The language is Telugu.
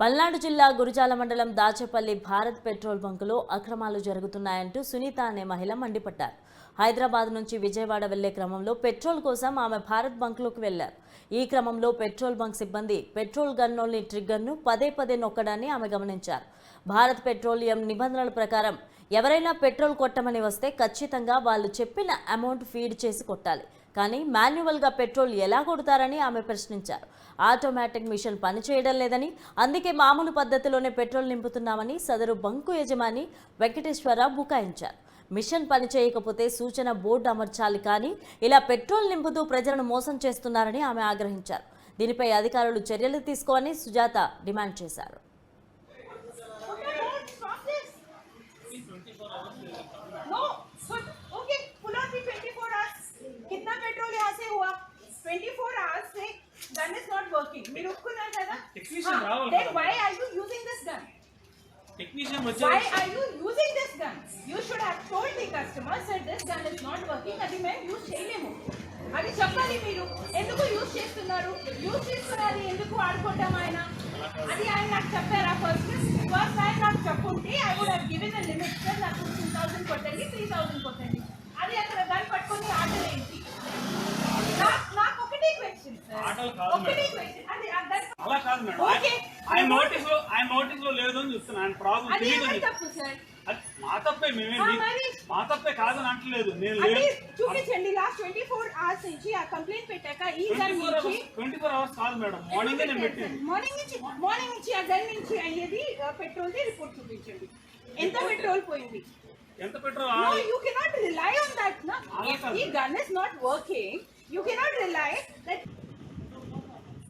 పల్నాడు జిల్లా గురుజాల మండలం దాచేపల్లి భారత్ పెట్రోల్ బంకులో అక్రమాలు జరుగుతున్నాయంటూ సునీత అనే మహిళ మండిపడ్డారు. హైదరాబాద్ నుంచి విజయవాడ వెళ్ళే క్రమంలో పెట్రోల్ కోసం ఆమె భారత్ బంక్లోకి వెళ్ళారు. ఈ క్రమంలో పెట్రోల్ బంక్ సిబ్బంది పెట్రోల్ గన్నోల్ని ట్రిగ్గర్ను పదే పదే నొక్కడాన్ని ఆమె గమనించారు. భారత్ పెట్రోలియం నిబంధనల ప్రకారం ఎవరైనా పెట్రోల్ కొట్టమని వస్తే ఖచ్చితంగా వాళ్ళు చెప్పిన అమౌంట్ ఫీడ్ చేసి కొట్టాలి. కానీ మాన్యువల్గా పెట్రోల్ ఎలా కొడతారని ఆమె ప్రశ్నించారు. ఆటోమేటిక్ మిషన్ పనిచేయడం లేదని అందుకే మామూలు పద్ధతిలోనే పెట్రోల్ నింపుతున్నామని సదరు బంకు యజమాని వెంకటేశ్వరరావు బుకాయించారు. మిషన్ పనిచేయకపోతే సూచన బోర్డు అమర్చాలి కానీ ఇలా పెట్రోల్ నింపుతూ ప్రజలను మోసం చేస్తున్నారని ఆమె ఆగ్రహించారు. దీనిపై అధికారులు చర్యలు తీసుకోవాలని సుజాత డిమాండ్ చేశారు. हाँ, రావాలి Then why are you using this gun? Technician Why వచ్చారు are you using this gun? You should have told the customer that this gun is not working. అది మేము యూజ్ చేయలేము. అది చెప్పాలి మీరు. ఎందుకు యూజ్ చేస్తున్నారు? యూజ్ చేస్తున్నది ఎందుకు వాడుకుంటాం ఆయన? అది ఆయన నాకు చెప్పారా ఫస్ట్ ఫస్ట్ ఆయన నాకు చెప్పుంటే I would have given a limit sir నాకు టూ థౌసండ్ కొట్టండి త్రీ థౌసండ్ కొట్టండి. అది అక్కడ గన్ పట్టుకొని ఆటలు ఏంటి? నా- నాకు ఒకటే క్వశ్చన్ సార్ ఆటలు కాదు ఒకటే. క్వశ్చన్ కాదు మేడం. ఆయన నోటీస్లో ఆయన నోటీస్లో లేదు అని చెప్తున్నా. ఆయన ప్రాబ్లం తెలియదు మా తప్పే మేమే? మా తప్పే కాదని అంటలేదు. నేను చూపించండి లాస్ట్ ట్వంటీ ఫోర్ అవర్స్ నుంచి ఆ కంప్లైంట్ పెట్టాక ఈ గన్ నుంచి ట్వంటీ ఫోర్ అవర్స్ కాదు మేడం. మార్నింగ్ నేను పెట్టింది. మార్నింగ్ నుంచి మార్నింగ్ నుంచి ఆ గన్ నుంచి అయ్యేది పెట్రోల్ ది రిపోర్ట్ చూపించండి. ఎంత పెట్రోల్ పోయింది? ఎంత petrol rely on that, na. అలా If కాదు. the gun is not working, you cannot rely that